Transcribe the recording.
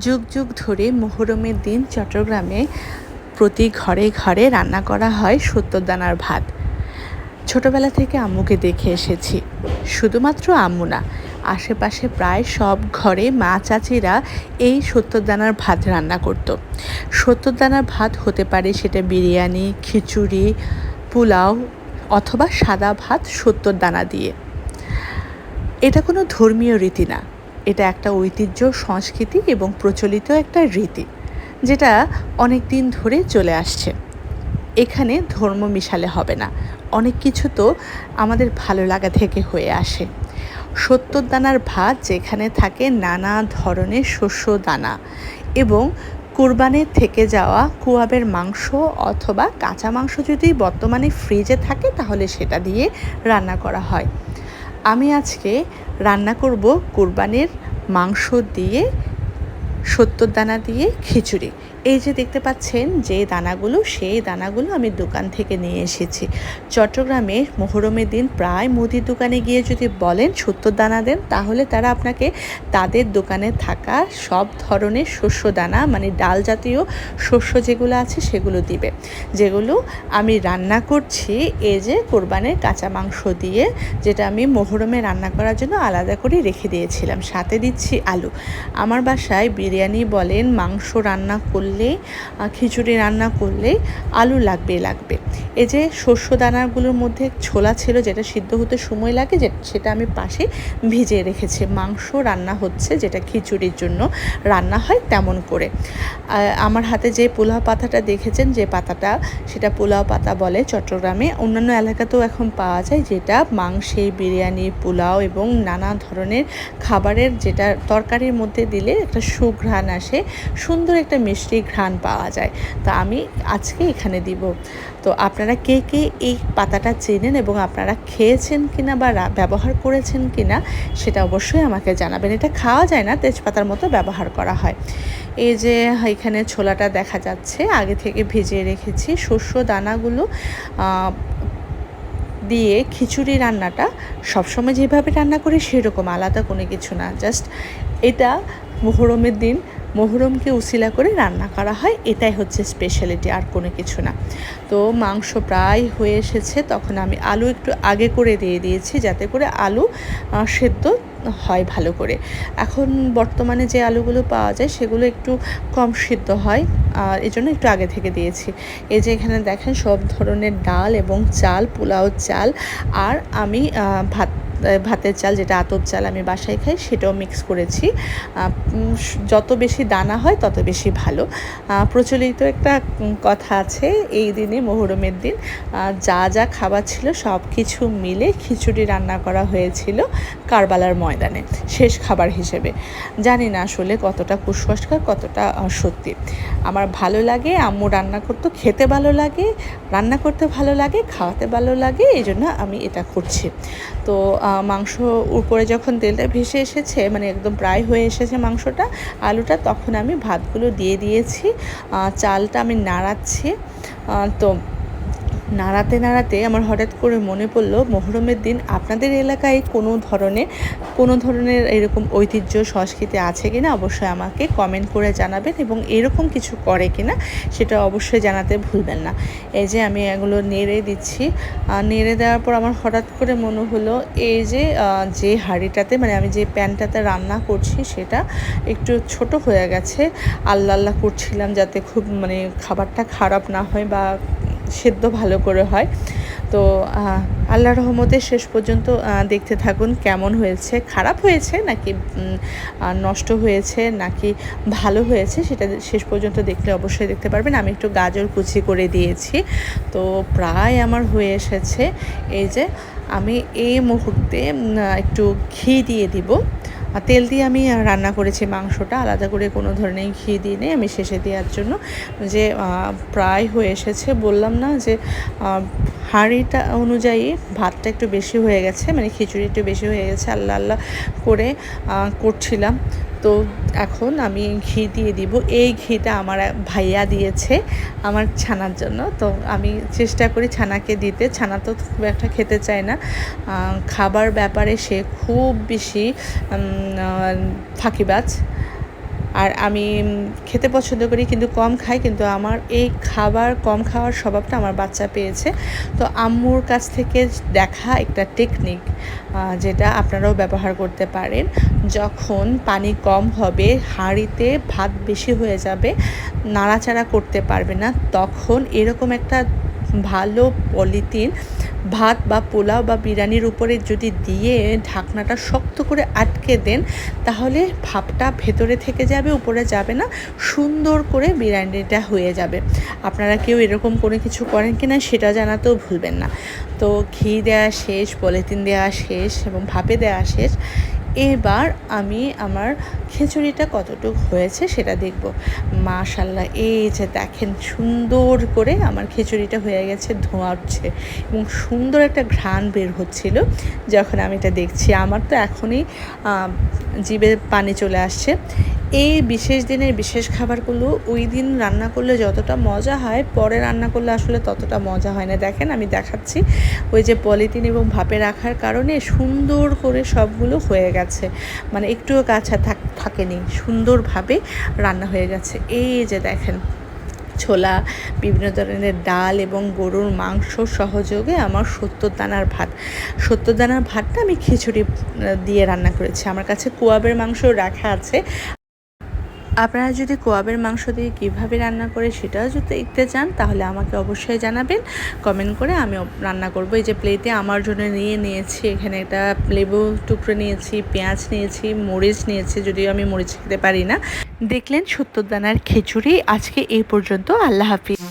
যুগ যুগ ধরে মোহরমের দিন চট্টগ্রামে প্রতি ঘরে ঘরে রান্না করা হয় সত্যদানার ভাত। ছোটবেলা থেকে আম্মুকে দেখে এসেছি। শুধুমাত্র আম্মু না, আশেপাশে প্রায় সব ঘরে মা চাচিরা এই সত্যদানার ভাত রান্না করত। সত্যদানার ভাত হতে পারে সেটা বিরিয়ানি, খিচুড়ি, পোলাও অথবা সাদা ভাত সত্যর দানা দিয়ে। এটা কোনো ধর্মীয় রীতি না। এটা একটা ঐতিহ্য, সংস্কৃতি এবং প্রচলিত একটা রীতি, যেটা অনেক দিন ধরে চলে আসছে। এখানে ধর্ম মিশালে হবে না। অনেক কিছু তো আমাদের ভালো লাগা থেকে হয়ে আসে। সত্তর দানার ভাত যেখানে থাকে নানা ধরনের শস্য দানা এবং কোরবানের থেকে যাওয়া কুয়াবের মাংস অথবা কাঁচা মাংস যদি বর্তমানে ফ্রিজে থাকে, তাহলে সেটা দিয়ে রান্না করা হয়। আমি আজকে রান্না করব কুরবানির মাংস দিয়ে সত্তর দানা দিয়ে খিচুড়ি। এই যে দেখতে পাচ্ছেন যে দানাগুলো, সেই দানাগুলো আমি দোকান থেকে নিয়ে এসেছি। চট্টগ্রামে মোহরমের দিন প্রায় মুদির দোকানে গিয়ে যদি বলেন সত্তর দানা দেন, তাহলে তারা আপনাকে তাদের দোকানে থাকা সব ধরনের শস্য দানা মানে ডাল জাতীয় শস্য যেগুলো আছে সেগুলো দিবে। যেগুলো আমি রান্না করছি, এই যে কোরবানের কাঁচা মাংস দিয়ে, যেটা আমি মোহরমে রান্না করার জন্য আলাদা করে রেখে দিয়েছিলাম। সাথে দিচ্ছি আলু। আমার বাসায় বিরিয়ানি বলেন, মাংস রান্না করলে করলে খিচুড়ি রান্না করলে আলু লাগবে লাগবে। এই যে শস্য দানাগুলোর মধ্যে ছোলা ছিল যেটা সিদ্ধ হতে সময় লাগে সেটা আমি পাশে ভিজিয়ে রেখেছি। মাংস রান্না হচ্ছে যেটা খিচুড়ির জন্য রান্না হয় তেমন করে। আমার হাতে যে পোলাও পাতাটা দেখেছেন, যে পাতাটা সেটা পোলাও পাতা বলে চট্টগ্রামে। অন্যান্য এলাকাতেও এখন পাওয়া যায় যেটা মাংসে বিরিয়ানি, পোলাও এবং নানা ধরনের খাবারের যেটা তরকারির মধ্যে দিলে একটা সুঘ্রাণ আসে, সুন্দর একটা মিষ্টি ঘ্রাণ পাওয়া যায়। তা আমি আজকে এখানে দিব। তো আপনারা কে কে এই পাতাটা চেনেন এবং আপনারা খেয়েছেন কিনা বা ব্যবহার করেছেন কিনা সেটা অবশ্যই আমাকে জানাবেন। এটা খাওয়া যায় না, তেজপাতার মতো ব্যবহার করা হয়। এই যে এখানে ছোলাটা দেখা যাচ্ছে, আগে থেকে ভিজিয়ে রেখেছি। শস্য দানাগুলো দিয়ে খিচুড়ি রান্নাটা সবসময় যেভাবে রান্না করি সেরকম, আলাদা কোনো কিছু না। জাস্ট এটা মোহরমের দিন মোহরমকে উসিলা করে রান্না করা হয়, এটাই হচ্ছে স্পেশালিটি আর কোনো কিছু না। তো মাংস প্রায় হয়ে এসেছে, তখন আমি আলু একটু আগে করে দিয়ে দিয়েছি, যাতে করে আলু সেদ্ধ হয় ভালো করে। এখন বর্তমানে যে আলুগুলো পাওয়া যায়, সেগুলো একটু কম সিদ্ধ হয়, আর এই জন্য একটু আগে থেকে দিয়েছি। এই যে এখানে দেখেন সব ধরনের ডাল এবং চাল, পোলাও চাল, আর আমি ভাত ভাতের চাল যেটা আতর চাল আমি বাসায় খাই, সেটাও মিক্স করেছি। যত বেশি দানা হয় তত বেশি ভালো। প্রচলিত একটা কথা আছে, এই দিনে মোহরমের দিন যা যা খাবার ছিল সব কিছু মিলে খিচুড়ি রান্না করা হয়েছিল কারবালার ময়দানে, শেষ খাবার হিসেবে। জানি না আসলে কতটা কুসংস্কার, কতটা সত্যি আমার ভালো লাগে, আম্মু রান্না করতো, খেতে ভালো লাগে, রান্না করতে ভালো লাগে, খাওয়াতে ভালো লাগে, এই জন্য আমি এটা করছি। তো মাংস উপরে যখন তেলটা ভেসে এসেছে মানে একদম প্রায় হয়ে এসেছে মাংসটা, আলুটা তখন আমি ভাতগুলো দিয়ে দিয়েছি। চালটা আমি নাড়াচ্ছি। তো নাড়াতে নাড়াতে আমার হঠাৎ করে মনে পড়ল, মহরমের দিন আপনাদের এলাকায় কোনো ধরনের কোনো ধরনের এরকম ঐতিহ্য, সংস্কৃতি আছে কি না অবশ্যই আমাকে কমেন্ট করে জানাবেন এবং এরকম কিছু করে কিনা সেটা অবশ্যই জানাতে ভুলবেন না। এই যে আমি এগুলো নেড়ে দিচ্ছি। নেড়ে দেওয়ার পর আমার হঠাৎ করে মনে হলো, এই যে যে হাঁড়িটাতে মানে আমি যে প্যানটাতে রান্না করছি সেটা একটু ছোট হয়ে গেছে। আল্লাহ আল্লাহ করছিলাম যাতে খুব মানে খাবারটা খারাপ না হয় বা সেদ্ধ ভালো করে হয়। তো আল্লাহ রহমতে শেষ পর্যন্ত দেখতে থাকুন কেমন হয়েছে। খারাপ হয়েছে নাকি নষ্ট হয়েছে নাকি ভালো হয়েছে সেটা শেষ পর্যন্ত দেখলে অবশ্যই দেখতে পারবেন। আমি একটু গাজর কুচি করে দিয়েছি। তো, প্রায় আমার হয়ে এসেছে। এই যে, আমি এই মুহূর্তে একটু ঘি দিয়ে দিব। তেল দিয়ে আমি রান্না করেছি মাংসটা। আলাদা করে কোনো ধরনের ঘি দিয়ে নেই আমি শেষে দেওয়ার জন্য। যে প্রায় হয়ে এসেছে, বললাম না যে হাঁড়িটা অনুযায়ী ভাতটা একটু বেশি হয়ে গেছে মানে খিচুড়ি একটু বেশি হয়ে গেছে, আল্লাহ আল্লাহ করে করছিলাম। তো এখন আমি ঘি দিয়ে দিব। এই ঘিটা আমার ভাইয়া দিয়েছে আমার ছানার জন্য। তো আমি চেষ্টা করি ছানাকে দিতে। ছানা তো খুব একটা খেতে চায় না। খাবার ব্যাপারে সে খুব বেশি ফাঁকিবাজ। আর আমি খেতে পছন্দ করি, কিন্তু কম খাই, কিন্তু আমার এই খাবার, কম খাওয়ার স্বভাবটা আমার বাচ্চা পেয়েছে। তো আম্মুর কাছ থেকে দেখা একটা টেকনিক যেটা আপনারাও ব্যবহার করতে পারেন। যখন পানি কম হবে, হাঁড়িতে ভাত বেশি হয়ে যাবে, নাড়াচাড়া করতে পারবে না, তখন এরকম একটা ভালো পলিথিন ভাত বা পোলাও বা বিরিয়ানির উপরে যদি দিয়ে ঢাকনাটা শক্ত করে আটকে দেন, তাহলে ভাপটা ভেতরে থেকে যাবে, উপরে যাবে না, সুন্দর করে বিরিয়ানিটা হয়ে যাবে। আপনারা কেউ এরকম কোনো কিছু করেন কি না সেটা জানাতেও ভুলবেন না। তো ঘি দেওয়া শেষ, পলিথিন দেওয়া শেষ এবং ভাপে দেওয়া শেষ। এবার আমি আমার খিচুড়িটা কতটুকু হয়েছে সেটা দেখব। মাশাল্লাহ এই যে দেখেন সুন্দর করে আমার খিচুড়িটা হয়ে গেছে, ধোঁয়া উঠছে এবং সুন্দর একটা ঘ্রাণ বের হচ্ছিল যখন আমি এটা দেখছি। আমার তো এখনই জিভে পানি চলে আসছে। এই বিশেষ দিনের বিশেষ খাবারগুলো ওই দিন রান্না করলে যতটা মজা হয়, পরে রান্না করলে আসলে ততটা মজা হয় না। দেখেন আমি দেখাচ্ছি, ওই যে পলিথিন এবং ভাপে রাখার কারণে সুন্দর করে সবগুলো হয়ে গেছে মানে একটুও থাক, থাকেনি, সুন্দরভাবে রান্না হয়ে গেছে। এই যে দেখেন, ছোলা, বিভিন্ন ধরনের ডাল এবং গরুর মাংস সহযোগে আমার সত্তর দানার ভাত। সত্তর দানার ভাতটা আমি খিচুড়ি দিয়ে রান্না করেছি। আমার কাছে কোয়াবের মাংস রাখা আছে। আপনারা যদি কোয়াবের মাংস দিয়ে কীভাবে রান্না করে সেটাও যদি দেখতে চান, তাহলে আমাকে অবশ্যই জানাবেন। কমেন্ট করে আমি রান্না করব। এই যে প্লেটে আমার জন্য নিয়ে নিয়েছি, এখানে একটা লেবু টুকরো নিয়েছি, পেঁয়াজ নিয়েছি, মরিচ নিয়েছি, যদিও আমি মরিচ খেতে পারি না। দেখলেন সত্তর দানার খিচুড়ি। আজকে এই পর্যন্ত আল্লাহ হাফিজ।